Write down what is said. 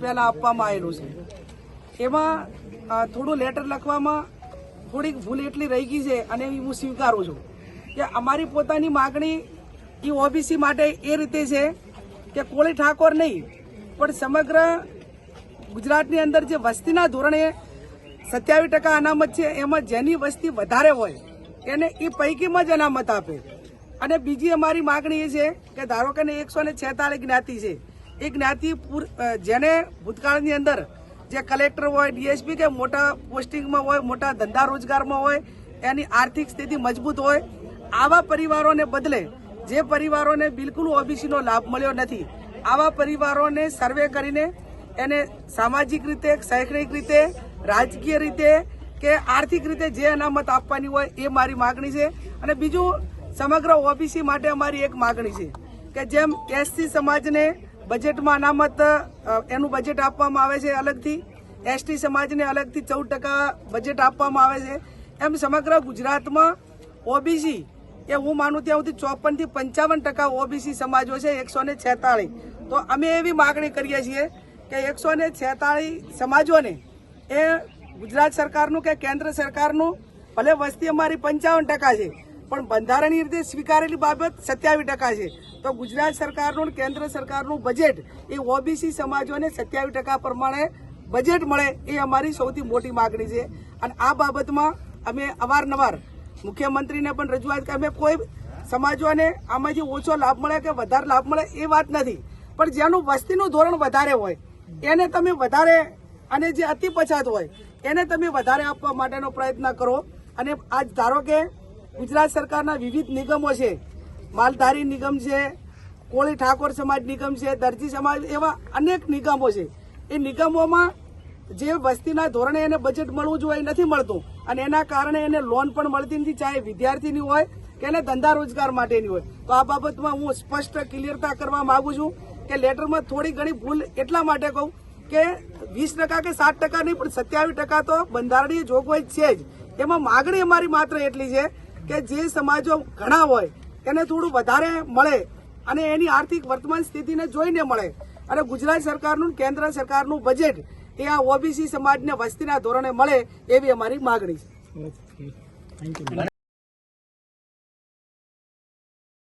પહેલા આપવામાં આવેલું છે. એમાં થોડું લેટર લખવામાં થોડીક ભૂલ એટલી રહી ગઈ છે અને એ હું સ્વીકારું છું કે અમારી પોતાની માગણી એ ઓબીસી માટે એ રીતે છે કે કોળી ઠાકોર નહીં, પણ સમગ્ર ગુજરાતની અંદર જે વસ્તીના ધોરણે સત્યાવીસ ટકા અનામત છે, એમાં જેની વસ્તી વધારે હોય, એને એ પૈકીમાં જ અનામત આપે. અને બીજી અમારી માગણી એ છે કે ધારો કે એકસો ને છેતાલીસ જ્ઞાતિ છે એ જ્ઞાતિ જેને ભૂતકાળની અંદર જે કલેક્ટર હોય, ડીએસપી કે મોટા પોસ્ટિંગમાં હોય, મોટા ધંધા રોજગારમાં હોય, એની આર્થિક સ્થિતિ મજબૂત હોય, આવા પરિવારોને બદલે જે પરિવારોને બિલકુલ ઓબીસીનો લાભ મળ્યો નથી, આવા પરિવારોને સર્વે કરીને એને સામાજિક રીતે, શૈક્ષણિક રીતે, રાજકીય રીતે કે આર્થિક રીતે જે અનામત આપવાની હોય એ મારી માગણી છે. અને બીજું, સમગ્ર ઓબીસી માટે અમારી એક માગણી છે કે જેમ એસસી સમાજને બજેટમાં અનામત એનું બજેટ આપવામાં આવે છે અલગથી. એસટી સમાજને અલગથી ચૌદ ટકા બજેટ આપવામાં આવે છે. એમ સમગ્ર ગુજરાતમાં ઓબીસી એ હું માનું ત્યાં સુધી ચોપનથી પંચાવન ટકા ઓબીસી સમાજો છે, એકસો ને તો અમે એવી માગણી કરીએ છીએ કે એકસો ને સમાજોને એ ગુજરાત સરકારનું કે કેન્દ્ર સરકારનું, ભલે વસ્તી અમારી પંચાવન ટકા છે પણ બંધારણીય રીતે સ્વીકારેલી બાબત સત્યાવીસ ટકા છે. તો ગુજરાત સરકારનું કેન્દ્ર સરકારનું બજેટ એ ઓબીસી સમાજોને સત્યાવીસ ટકા પ્રમાણે બજેટ મળે એ અમારી સૌથી મોટી માગણી છે. અને આ બાબતમાં અમે અવારનવાર મુખ્યમંત્રીને પણ રજૂઆત કરી. અમે કોઈ સમાજોને જે ઓછો લાભ મળે કે વધારે લાભ મળે એ વાત નથી. પણ જેનું વસ્તીનું ધોરણ વધારે હોય, એને તમે વધારે અને જે અતિ પછાત હોય, એને તમે વધારે આપવા માટેનો પ્રયત્ન કરો. અને આજ ધારો કે ગુજરાત સરકારના વિવિધ નિગમો છે. માલધારી નિગમ છે, કોળી ઠાકોર સમાજ નિગમ છે, દરજી સમાજ એવા અનેક નિગમો છે. એ નિગમોમાં જે વસ્તીના ધોરણે એને બજેટ મળવું જોઈએ નથી મળતું. અને એના કારણે એને લોન પણ મળતી નથી, ચાહે વિદ્યાર્થીની હોય કે એને ધંધા રોજગાર માટેની હોય. તો આ બાબતમાં હું સ્પષ્ટ ક્લિયરતા કરવા માંગુ છું કે લેટરમાં થોડી ઘણી ભૂલ એટલા માટે કહું કે વીસ ટકા કે સાત ટકા નહીં, પણ સત્યાવીસ ટકા તો બંધારણીય જોગવાઈ છે જ. એમાં માગણી અમારી માત્ર એટલી છે કે જે સમાજો ઘણા હોય એને થોડું વધારે મળે અને એની આર્થિક વર્તમાન સ્થિતિને જોઈને મળે. અને ગુજરાત સરકારનું કેન્દ્ર સરકારનું બજેટ એ આ ઓબીસી સમાજને વસ્તીના ધોરણે મળે એવી અમારી માગણી છે.